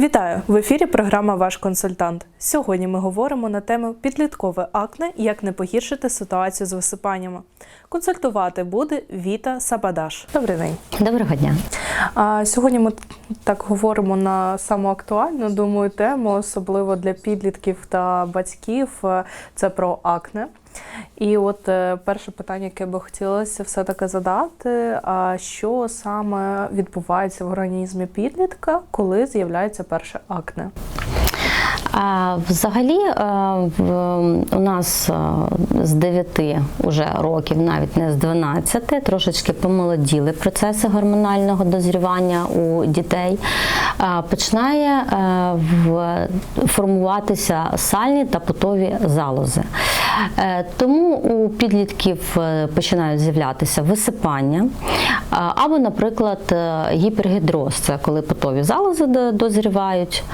Вітаю в ефірі. Програма Ваш консультант. Сьогодні ми говоримо на тему підліткове акне і як не погіршити ситуацію з висипаннями. Консультувати буде Віта Сабадаш. Добрий день. Доброго дня. А сьогодні ми так говоримо на саму актуальну, думаю, тему, особливо для підлітків та батьків. Це про акне. І от е, перше питання, яке би хотілося все-таки задати: а що саме відбувається в організмі підлітка, коли з'являється перше акне? Взагалі, е, у нас е, з 9 уже років, навіть не з 12, трошечки помолоділи процеси гормонального дозрівання у дітей. Починає е, формуватися сальні та потові залози. Тому у підлітків починають з'являтися висипання, або, наприклад, гіпергідроз, це коли потові залози дозрівають.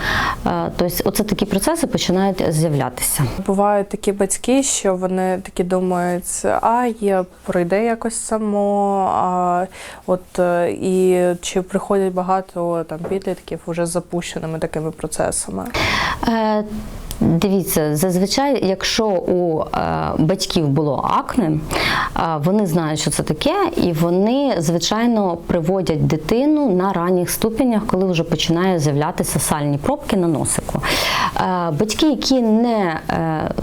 Тобто, оце такі процеси починають з'являтися. Бувають такі батьки, що вони такі думають, а є пройде якось само. А, от е, і чи приходять багато там підлітків уже з запущеними такими процесами? Е, Дивіться, зазвичай, якщо у е, батьків було акне, е, вони знають, що це таке, і вони, звичайно, приводять дитину на ранніх ступенях, коли вже починає з'являтися сальні пробки на носику. Е, Батьки, які не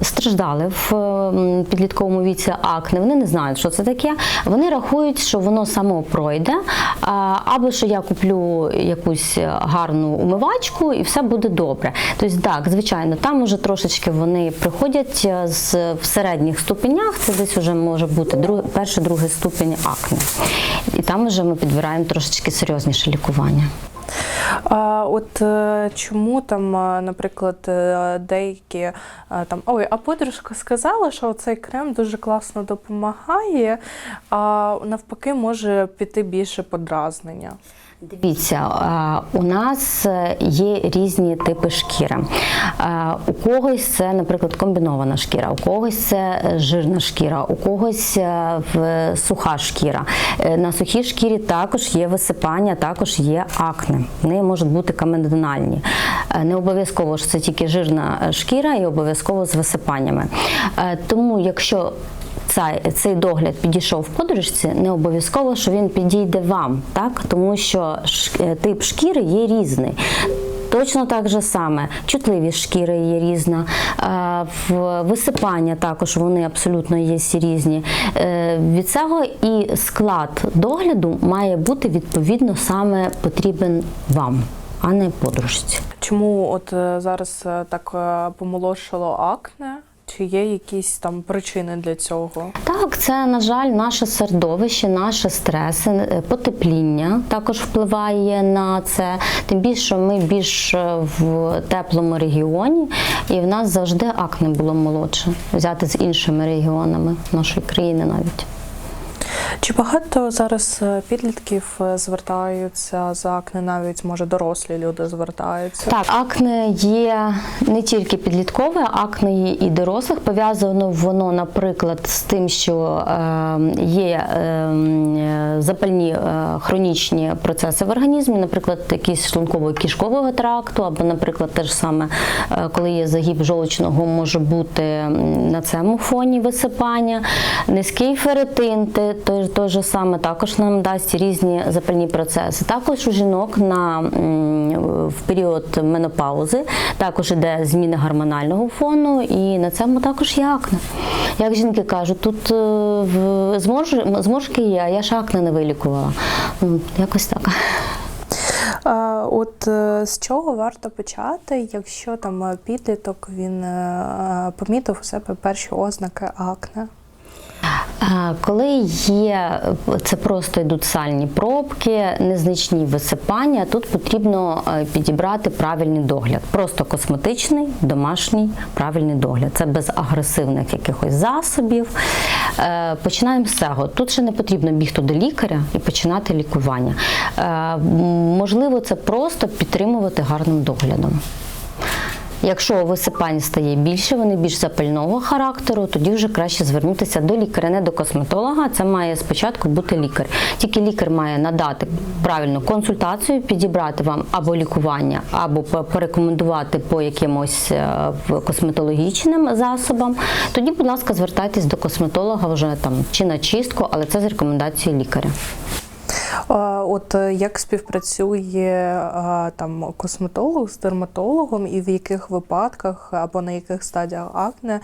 страждали в підлітковому віці акне, вони не знають, що це таке. Вони рахують, що воно само пройде, або що я куплю якусь гарну умивачку і все буде добре. Тобто, так, звичайно, там уже трошечки вони приходять е, з в середніх ступенях. Це десь вже може бути друг, перший, другий ступень акне. І там вже ми підбираємо трошечки серйозніше лікування. А от е, чому там, е, наприклад, деякі там ой, а подружка сказала, що цей крем дуже класно допомагає, а навпаки може піти більше подразнення. Дивіться, у нас е, є різні типи шкіри. У когось це, наприклад, комбінована шкіра, у когось це е, жирна шкіра, у когось е, суха шкіра. На сухій шкірі також є висипання, також є акне. Вони можуть бути камедональні. Е, Не обов'язково що це тільки жирна шкіра і обов'язково з висипаннями. Тому, якщо цей, цей догляд підійшов подружці, не обов'язково, що він підійде вам, так? тому що е, тип шкіри є різний. Точно так же саме, чутливість шкіри є різна, е, в- висипання також вони абсолютно є різні. Е, Від цього і склад догляду має бути відповідно саме потрібен вам, а не подружці. Чому от зараз так помолодшало акне? Чи є якісь там причини для цього? Так, це на жаль, наше середовище, наші стреси, е, потепління також впливає на це. Тим більше ми більш е, в теплому регіоні, і в нас завжди акне було молодше, взяти з іншими регіонами нашої країни навіть. Чи багато зараз е, підлітків е, звертаються за акне, навіть може дорослі люди звертаються? Так, акне є не тільки підліткове, акне є і дорослих. Пов'язано воно, наприклад, з тим, що е, є е, е, запальні е, хронічні процеси в організмі, наприклад, якісь шлунково-кишкового тракту, або, наприклад, те ж саме, коли є загиб жовчного, може бути на цьому фоні висипання, низький ферритин, те, те, же саме також нам дасть різні запальні процеси. Також у жінок на в період менопаузи також іде зміна гормонального фону, і на цьому також є акне. Як жінки кажуть, тут е, в- зморшки є, а я ж акне не вилікувала. Ну, якось так. От е, з чого варто почати, якщо там е, підліток він помітив у себе перші ознаки акне? Коли є, це просто йдуть сальні пробки, незначні висипання, тут потрібно е, підібрати правильний догляд. Просто косметичний, домашній правильний догляд. Це без агресивних якихось засобів. Е, Починаємо з цього. Тут ще не потрібно бігти до лікаря і починати лікування. Е, Можливо, це просто підтримувати гарним доглядом. Якщо висипань стає більше, вони більш запального характеру, тоді вже краще звернутися до лікаря, не до косметолога. Це має спочатку бути лікар. Тільки лікар має надати правильну консультацію, підібрати вам або лікування, або порекомендувати по якимось е, косметологічним засобам. Тоді, будь ласка, звертайтесь до косметолога вже там чи на чистку, але це з рекомендації лікаря. А, От е, як співпрацює там косметолог з дерматологом, і в яких випадках або на яких стадіях акне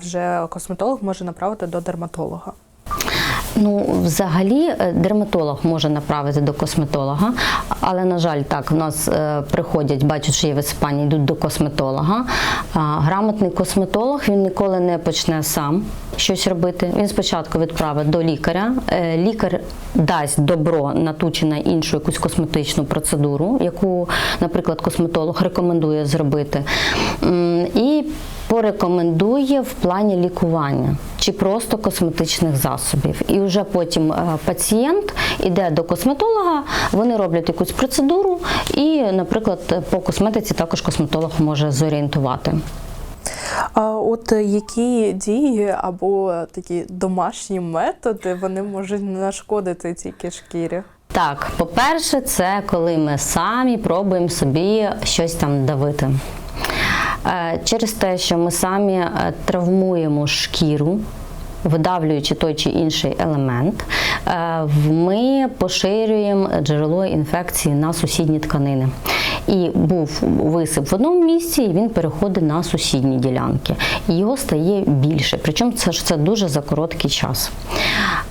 вже косметолог може направити до дерматолога? Ну, взагалі, е, дерматолог може направити до косметолога, але на жаль, так в нас е, приходять, бачать, що є висипання, йдуть до косметолога. Грамотний косметолог він ніколи не почне сам щось робити. Він спочатку відправить до лікаря. Е, лікар дасть добро на ту чи на іншу якусь косметичну процедуру, яку, наприклад, косметолог рекомендує зробити. І порекомендує в плані лікування чи просто косметичних засобів. І вже потім е, пацієнт іде до косметолога, вони роблять якусь процедуру, і, наприклад, по косметиці також косметолог може зорієнтувати. А от е, які дії або такі домашні методи вони можуть нашкодити тільки шкірі? Так, по-перше, це коли ми самі пробуємо собі щось там давити. Е, Через те, що ми самі е, травмуємо шкіру, видавлюючи той чи інший елемент, е, ми поширюємо джерело інфекції на сусідні тканини. І був висип в одному місці, і він переходить на сусідні ділянки. І його стає більше. Причому це ж це дуже за короткий час.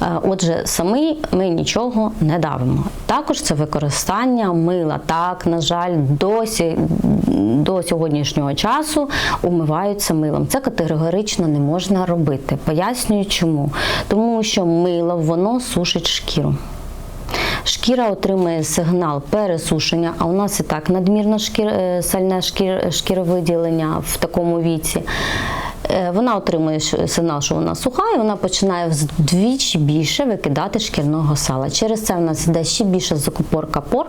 Е, Отже, самі ми нічого не давимо. Також це використання мила. Так, на жаль, досі до сьогоднішнього часу умиваються милом. Це категорично не можна робити. Пояснюю чому. Тому що мило воно сушить шкіру. Шкіра отримує сигнал пересушення, а у нас і так надмірно шкір, е, сальне шкір, шкіровиділення в такому віці. Е, Вона отримує сигнал, що вона суха, і вона починає вдвічі більше викидати шкірного сала. Через це в нас йде ще більше закупорка пор,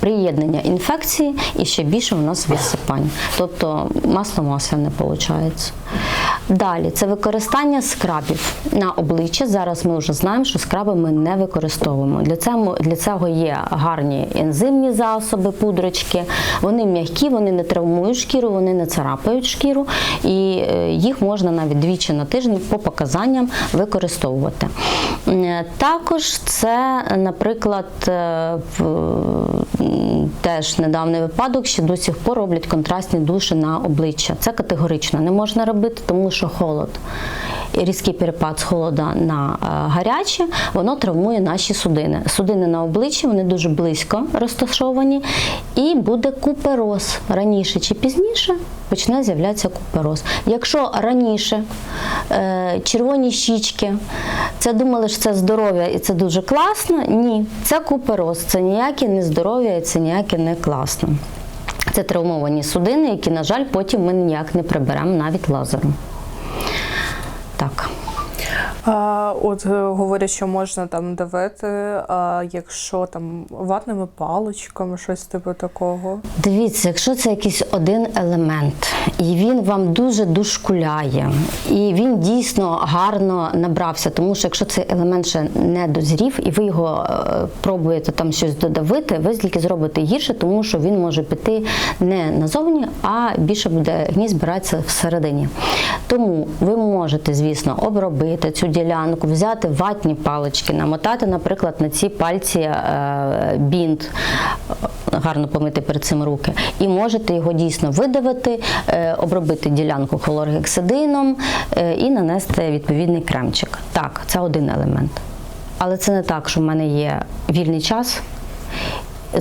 приєднання інфекції і ще більше у нас висипань. Тобто масло масляне виходить. Далі це використання скрабів на обличчя. Зараз ми вже знаємо, що скраби ми не використовуємо. Для цього, для цього є гарні ензимні засоби, пудрочки. Вони м'які, вони не травмують шкіру, вони не царапають шкіру, і е, їх можна навіть двічі на тиждень по показанням використовувати. Е, Також це, наприклад, е, теж недавній випадок, що до сих пор роблять контрастні душі на обличчя. Це категорично не можна робити, тому що холод. І різкий перепад з холода на е, гаряче, воно травмує наші судини. Судини на обличчі вони дуже близько розташовані, і буде купероз раніше чи пізніше почне з'являтися купероз. Якщо раніше е, червоні щічки, це думали, що це здоров'я і це дуже класно. Ні, це купероз, це ніяке не здоров'я і це ніяке не класно. Це травмовані судини, які, на жаль, потім ми ніяк не приберемо навіть лазером. Так. А, от е, говорять, що можна там давити, а, якщо там ватними паличками, щось типу такого. Дивіться, якщо це якийсь один елемент, і він вам дуже дошкуляє, і він дійсно гарно набрався, тому що якщо цей елемент ще не дозрів, і ви його е, пробуєте там щось додавити, ви тільки зробите гірше, тому що він може піти не назовні, а більше буде гній збиратися всередині. Тому ви можете, звісно, обробити цю ділянку, взяти ватні палички, намотати, наприклад, на ці пальці е, бінт, гарно помити перед цим руки, і можете його дійсно видавити, е, обробити ділянку хлоргексидином е, і нанести відповідний кремчик. Так, це один елемент. Але це не так, що в мене є вільний час,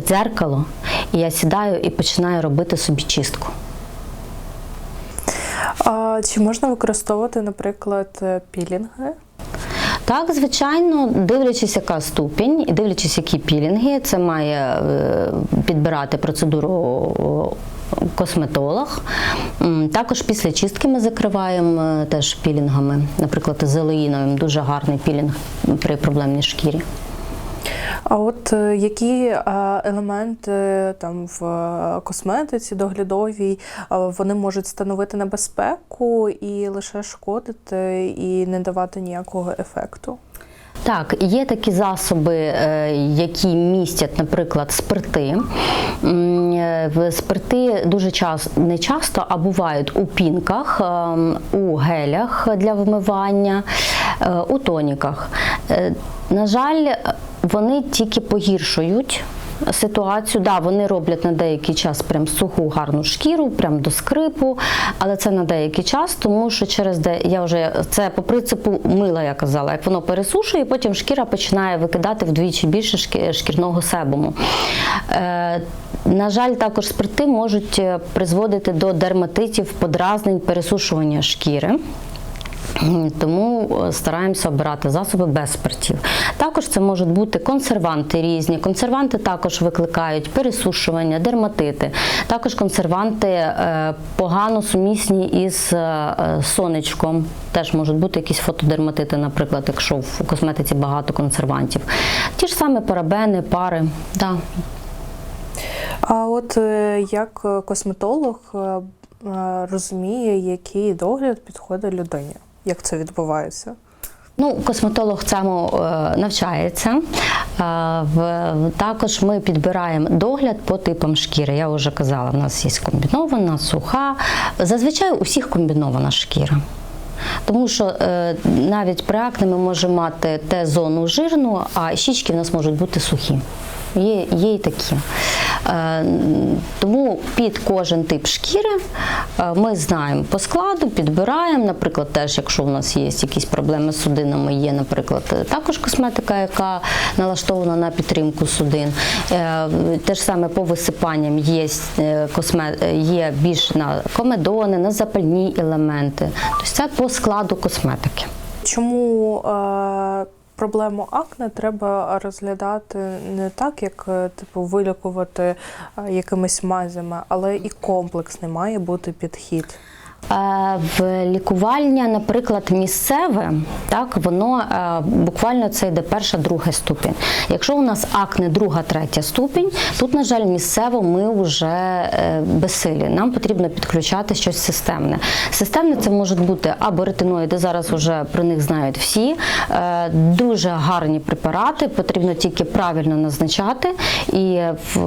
дзеркало, і я сідаю і починаю робити собі чистку. А, чи можна використовувати, наприклад, пілінги? Так, звичайно, дивлячись, яка ступінь, і дивлячись, які пілінги, це має е, підбирати процедуру косметолог. Також після чистки ми закриваємо е, теж пілінгами, наприклад, зелеїновим, дуже гарний пілінг при проблемній шкірі. А от е, які е, елементи там в е, косметиці доглядовій вони можуть становити небезпеку і лише шкодити і не давати ніякого ефекту? Так, є такі засоби, які містять, наприклад, спирти. Е, в Спирти дуже часто, не часто, а бувають у пінках, ем, у гелях для вмивання, е, у тоніках. Е, На жаль, вони тільки погіршують ситуацію. Да, вони роблять на деякий час прям суху гарну шкіру, прям до скрипу, але це на деякий час, тому що через де я вже це по принципу мила, я казала, як воно пересушує, потім шкіра починає викидати вдвічі більше шкірного себуму. Е, на жаль, також спирти можуть е, призводити до дерматитів, подразнень, пересушування шкіри. Тому е, стараємося обирати засоби без спиртів. Також це можуть бути консерванти різні. Консерванти також викликають пересушування, дерматити. Також консерванти е, погано сумісні із сонечком. Теж можуть бути якісь фотодерматити, наприклад, якщо в косметиці багато консервантів. Ті ж самі парабени, пари. Да. А от е, як е, косметолог е, розуміє, який догляд підходить людині? Як це відбувається? Ну, косметолог цьому навчається. Також ми підбираємо догляд по типам шкіри. Я вже казала, в нас є комбінована, суха. Зазвичай у всіх комбінована шкіра. Тому що навіть при акне ми можемо мати те зону жирну, а щічки в нас можуть бути сухі. Є, є і такі. Е, тому під кожен тип шкіри е, ми знаємо по складу, підбираємо. Наприклад, теж, якщо у нас є якісь проблеми з судинами, є, наприклад, також косметика, яка налаштована на підтримку судин. Е, Те ж саме по висипанням є, є більш на комедони, на запальні елементи. Тобто це по складу косметики. Чому е, проблему акне треба розглядати не так, як е, типу вилікувати е, якимись мазями, але і комплексний має бути підхід. Е, В лікування, наприклад, місцеве, так воно е, буквально це йде перша, друга ступінь. Якщо у нас акне друга, третя ступінь, тут, на жаль, місцево ми вже е, безсилі. Нам потрібно підключати щось системне. Системне це можуть бути або ретиноїди, зараз вже про них знають всі. Дуже гарні препарати, потрібно тільки правильно назначати і в-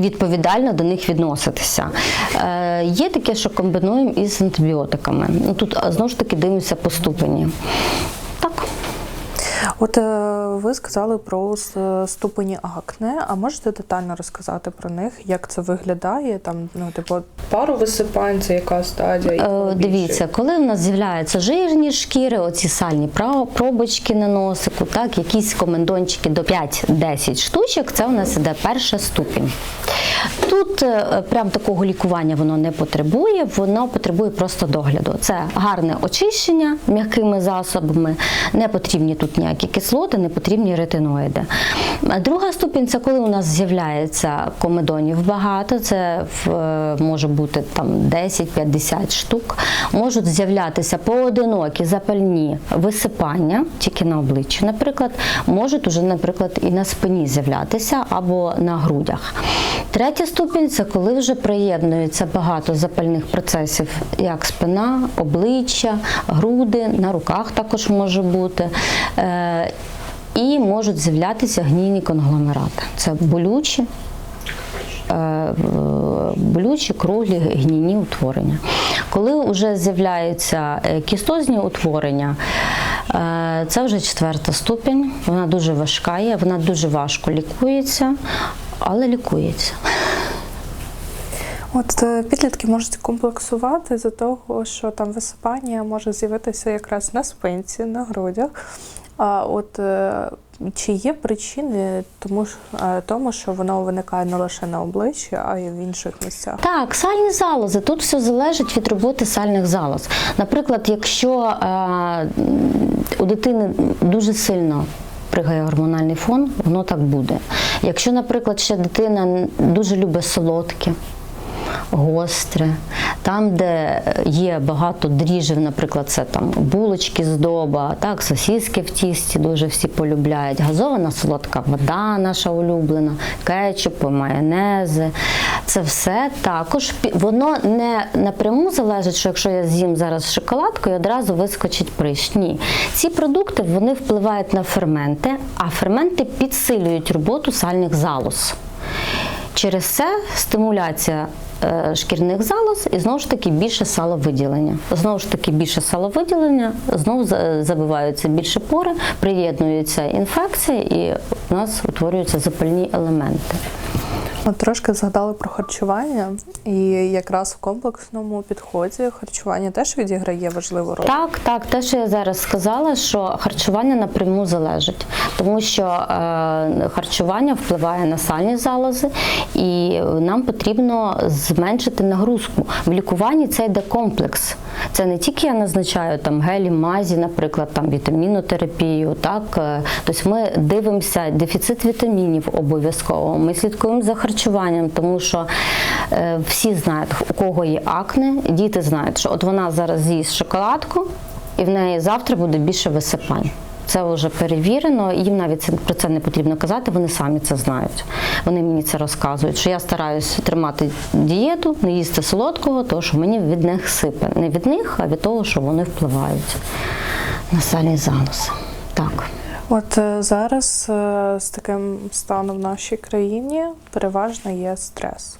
відповідально до них відноситися. Е, Є таке, що комбінуємо із антибіотиками. Ну, Тут знову ж таки дивимося по ступені. Так. От е, ви сказали про ступені акне, а можете детально розказати про них, як це виглядає? Там, ну, типу, пару висипань, це яка стадія? і Е, коли? Дивіться, коли в нас з'являються жирні шкіри, оці сальні пробочки на носику, так, якісь комендончики до 5-10 штучок, це у нас іде перша ступінь. Тут е, прям такого лікування воно не потребує, воно потребує просто догляду. Це гарне очищення м'якими засобами, не потрібні тут ніякі кислоти, не потрібні ретиноїди. Друга ступінь це коли у нас з'являється комедонів багато, це в- може бути там 10-50 штук. Можуть з'являтися поодинокі запальні висипання, тільки на обличчі, наприклад, можуть уже, наприклад, і на спині з'являтися або на грудях. Третя ступінь це коли вже приєднується багато запальних процесів, як спина, обличчя, груди, на руках також може бути. Е, і можуть з'являтися гнійні конгломерати. Це болючі, е, болючі круглі гнійні утворення. Коли вже з'являються е, кістозні утворення, це вже четверта ступінь. Вона дуже важка є, вона дуже важко лікується, але лікується. От е, підлітки можуть комплексувати за того, що там висипання може з'явитися якраз на спинці, на грудях. А от е, чи є причини тому, е, тому, що воно виникає не лише на обличчі, а й в інших місцях? Так, сальні залози. Тут все залежить від роботи сальних залоз. Наприклад, якщо е, у дитини дуже сильно пригає гормональний фон, воно так буде. Якщо, наприклад, ще дитина дуже любить солодке, гостре. Там, де є багато дріжджів, наприклад, це там булочки здоба, так, сосиски в тісті дуже всі полюбляють. Газована солодка вода, наша улюблена, кетчупи, майонези. Це все також воно не напряму залежить, що якщо я з'їм зараз шоколадку, і одразу вискочить прищ. Ні. Ці продукти вони впливають на ферменти, а ферменти підсилюють роботу сальних залоз. Через це стимуляція шкірних залоз і знову ж таки більше саловиділення. Знову ж таки більше саловиділення, знову забиваються більше пори, приєднується інфекція і у нас утворюються запальні елементи. Трошки згадали про харчування, і якраз в комплексному підході харчування теж відіграє важливу роль. Так, так, те, що я зараз сказала, що харчування напряму залежить, тому що е, харчування впливає на сальні залози, і нам потрібно зменшити нагрузку. В лікуванні це йде комплекс. Це не тільки я назначаю там гелі, мазі, наприклад, там вітамінотерапію. Так, е, тобто ми дивимося дефіцит вітамінів обов'язково. Ми слідкуємо за харчуванням, тому що е, всі знають, у кого є акне, діти знають, що от вона зараз з'їсть шоколадку, і в неї завтра буде більше висипань. Це вже перевірено, їм навіть про це не потрібно казати, вони самі це знають. Вони мені це розказують, що я стараюся тримати дієту, не їсти солодкого, тому що мені від них сипе. Не від них, а від того, що вони впливають на сальний залоз. Так. От е, зараз е, з таким станом в нашій країні переважно є стрес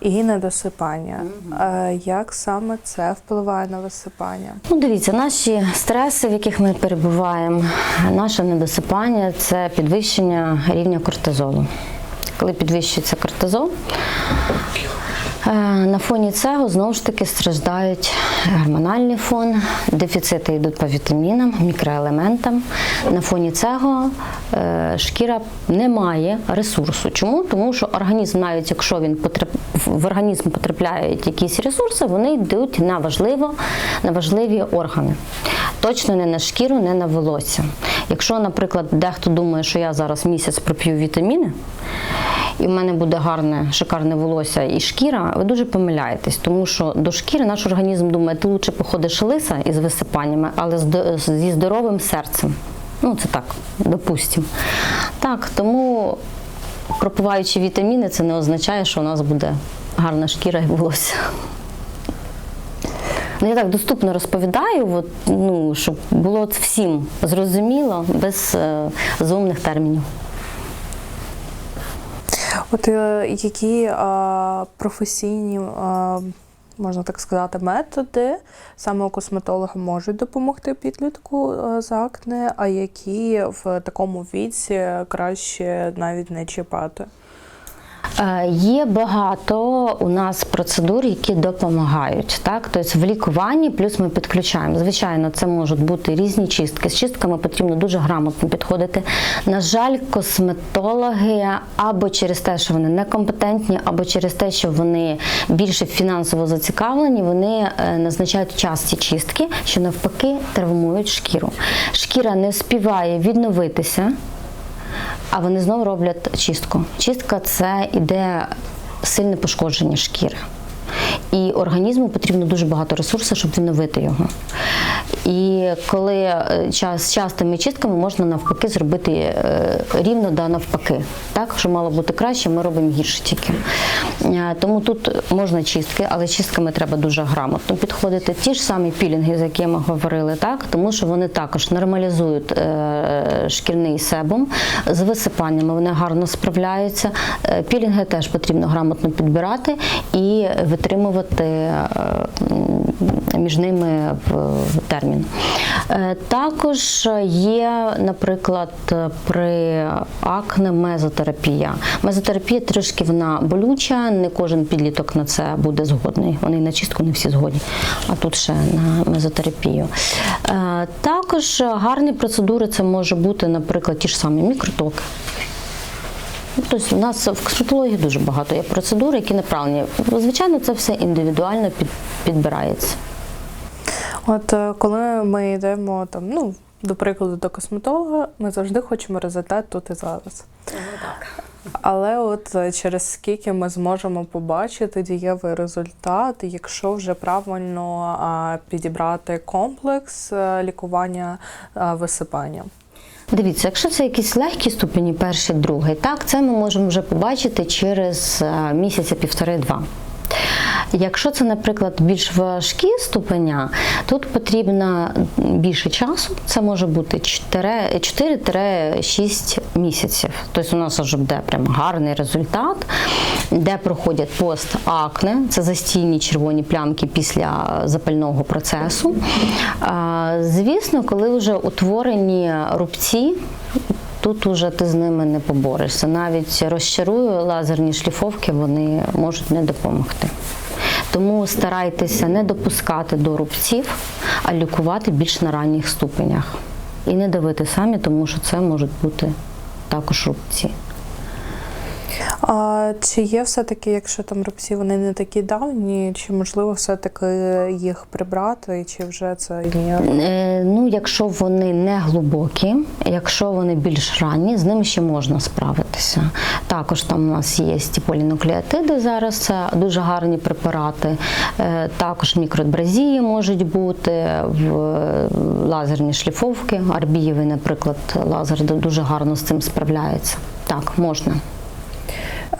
і недосипання. Е, Як саме це впливає на висипання? Ну, дивіться, наші стреси, в яких ми перебуваємо, наше недосипання це підвищення рівня кортизолу. Коли підвищується кортизол, на фоні цього знову ж таки страждають гормональний фон, дефіцити йдуть по вітамінам, мікроелементам. На фоні цього е, шкіра не має ресурсу. Чому? Тому що організм, навіть якщо він потрап... в організм потрапляють якісь ресурси, вони йдуть на важливо, на важливі органи. Точно не на шкіру, не на волосся. Якщо, наприклад, дехто думає, що я зараз місяць проп'ю вітаміни, і в мене буде гарне, шикарне волосся і шкіра, ви дуже помиляєтесь, тому що до шкіри наш організм думає, ти лучше походиш лиса із висипаннями, але зі здоровим серцем. Ну, це так, допустимо. Так, тому пропиваючи вітаміни, це не означає, що у нас буде гарна шкіра і волосся. Ну, я так доступно розповідаю, от, ну, щоб було всім зрозуміло, без е, зумних термінів. От е, які професійні, можна так сказати, методи саме косметолога можуть допомогти підлітку е, з акне, а які в такому віці краще навіть не чіпати? Е, Є багато у нас процедур, які допомагають. Так? Тобто в лікуванні плюс ми підключаємо. Звичайно, це можуть бути різні чистки. З чистками потрібно дуже грамотно підходити. На жаль, косметологи або через те, що вони некомпетентні, або через те, що вони більше фінансово зацікавлені, вони е, назначають часті чистки, що навпаки травмують шкіру. Шкіра не співає відновитися. А вони знову роблять чистку. Чистка це іде сильне пошкодження шкіри. І організму потрібно дуже багато ресурсів, щоб відновити його. І коли е, час, частими чистками можна навпаки зробити е, рівно да навпаки. Так, що мало бути краще, ми робимо гірше тільки. Е, Тому тут можна чистки, але чистками треба дуже грамотно підходити. Ті ж самі пілінги, за які ми говорили, так, тому що вони також нормалізують шкірний себум з висипаннями, вони гарно справляються. Пілінги теж потрібно грамотно підбирати і витримувати е, м, між ними в термін. Е, Також є, наприклад, при акне мезотерапія. Мезотерапія трішки вона болюча, не кожен підліток на це буде згодний. Вони на чистку не всі згодні, а тут ще на мезотерапію. Е, Також гарні процедури це може бути, наприклад, ті ж самі мікротоки. Ну, Тобто у нас в косметології дуже багато є процедур, які направлені. Звичайно, це все індивідуально під, підбирається. От е, коли ми йдемо там, ну, до прикладу, до косметолога, ми завжди хочемо результат тут і зараз. Але от е, через скільки ми зможемо побачити дієвий результат, якщо вже правильно а, підібрати комплекс е, лікування а, висипання. Дивіться, якщо це якісь легкі ступені, перший, другий, так, це ми можемо вже побачити через е, місяця півтори-два. Якщо це, наприклад, більш важкі ступеня, тут потрібно більше часу, це може бути 4 4-6 місяців. Тобто у нас вже буде прям гарний результат, де проходять пост-акне, це застійні червоні плямки після запального процесу. Звісно, коли вже утворені рубці, Тут уже ти з ними не поборешся. Навіть розчарую лазерні шліфовки, вони можуть не допомогти. Тому старайтеся не допускати до рубців, а лікувати більш на ранніх ступенях. І не давити самі, тому що це можуть бути також рубці. А чи є все-таки, якщо там рубці вони не такі давні, чи можливо все-таки їх прибрати, чи вже це ні? Е, Ну, якщо вони не глибокі, якщо вони більш ранні, з ними ще можна справитися. Також там у нас є полінуклеотиди зараз, це дуже гарні препарати. Е, Також мікроабразії можуть бути, в лазерні шліфовки, арбієвий, наприклад, лазер дуже гарно з цим справляється. Так, можна.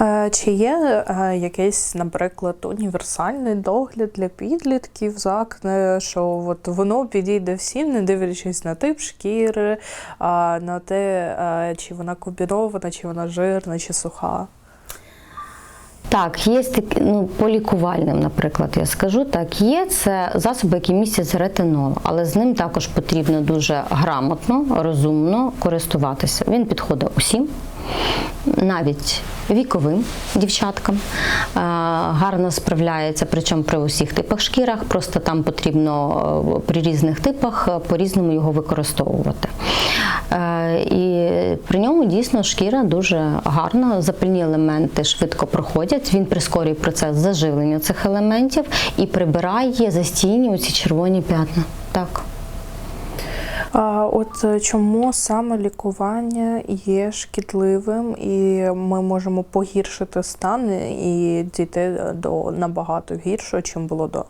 Е, Чи є е, якийсь, наприклад, універсальний догляд для підлітків з акне, що от воно підійде всім, не дивлячись на тип шкіри, на те, е, чи вона комбінована, чи вона жирна, чи суха? Так, є ну, по лікувальним, наприклад, я скажу, так, є це засоби, які містять ретинол, але з ним також потрібно дуже грамотно, розумно користуватися. Він підходить усім, навіть віковим дівчаткам. Е, Гарно справляється, причому при усіх типах шкірах, просто там потрібно е, при різних типах е, по-різному його використовувати. І при ньому дійсно шкіра дуже гарна, запальні елементи швидко проходять. Він прискорює процес заживлення цих елементів і прибирає застійні оці червоні п'ятна. Так. От е, чому саме лікування є шкідливим, і ми можемо погіршити стан і дійти до набагато гіршого, чим було до?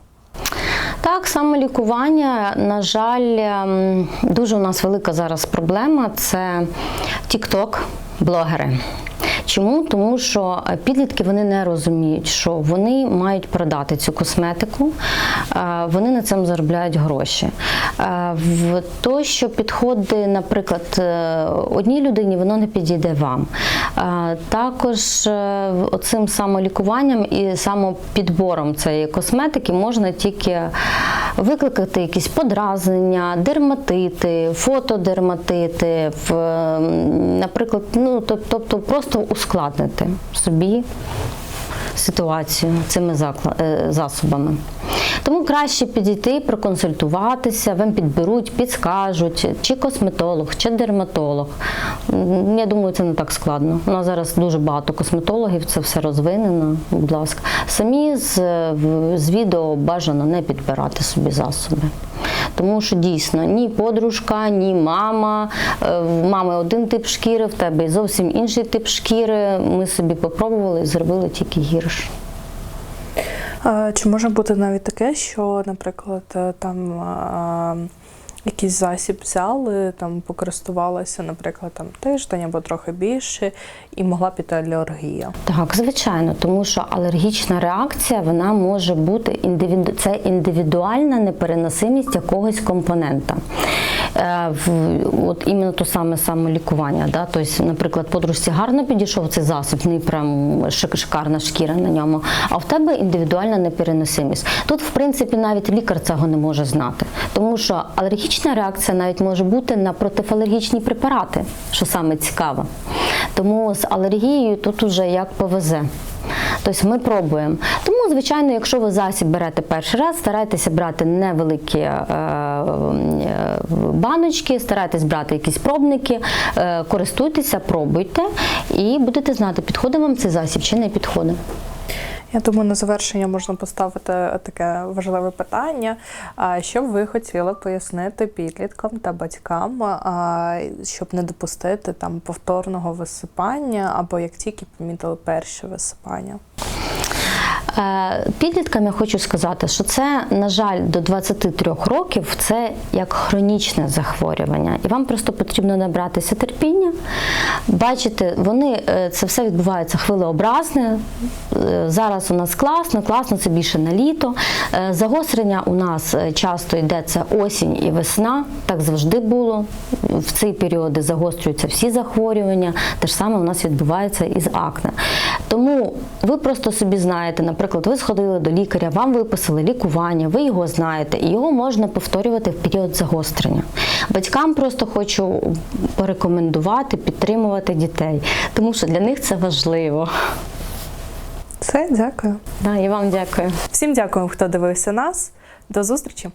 Так, саме лікування, на жаль, ем, дуже у нас велика зараз проблема це TikTok, блогери. Чому? Тому що е, підлітки вони не розуміють, що вони мають продати цю косметику, е, вони на цьому заробляють гроші. Е, В то, що підходить, наприклад, одній людині, воно не підійде вам. Також оцим самолікуванням і самопідбором цієї косметики можна тільки викликати якісь подразнення, дерматити, фотодерматити, наприклад, ну тобто просто ускладнити собі ситуацію цими е, засобами. Тому краще підійти, проконсультуватися, вам підберуть, підскажуть, чи косметолог, чи дерматолог. Я думаю, це не так складно. У нас зараз дуже багато косметологів, це все розвинено. Будь ласка, самі з, з відео бажано не підбирати собі засоби. Тому що дійсно ні подружка, ні мама. е, В мами один тип шкіри, в тебе зовсім інший тип шкіри. Ми собі попробували і зробили тільки гірше. Чи може бути навіть таке, що, наприклад, е, там а, якийсь засіб взяли, там покористувалися, наприклад, там тиждень або трохи більше, і могла піти алергія? Так, звичайно, тому що алергічна реакція вона може бути індивіду... це індивідуальна непереносимість якогось компонента. Е, в- От іменно то саме самолікування. Да? Тобто, наприклад, подружці гарно підійшов цей засіб, в неї прям шикарна шкіра на ньому, а в тебе індивідуальна непереносимість. Тут, в принципі, навіть лікар цього не може знати, тому що алергічна реакція навіть може бути на протиалергічні препарати, що саме цікаво. Тому з алергією тут уже як повезе. Тобто ми пробуємо. Тому, звичайно, якщо ви засіб берете перший раз, старайтеся брати невеликі е, е, баночки, старайтесь брати якісь пробники, е, користуйтеся, пробуйте і будете знати, підходить вам цей засіб чи не підходить. Я думаю, на завершення можна поставити таке важливе питання. Що б ви хотіли пояснити підліткам та батькам, щоб не допустити там повторного висипання, або як тільки помітили перші висипання? Е, Підліткам я хочу сказати, що це, на жаль, до 23 років це як хронічне захворювання, і вам просто потрібно набратися терпіння. Бачите, вони е, це все відбувається хвилеобразне. Е, Зараз у нас класно, класно, це більше на літо. Загострення у нас часто йде це осінь і весна. Так завжди було. В ці періоди загострюються всі захворювання. Те ж саме у нас відбувається із акне. Тому ви просто собі знаєте, наприклад, ви сходили до лікаря, вам виписали лікування, ви його знаєте, і його можна повторювати в період загострення. Батькам просто хочу порекомендувати підтримувати дітей, тому що для них це важливо. Все, дякую. Да, і вам дякую. Всім дякую, хто дивився нас. До зустрічі!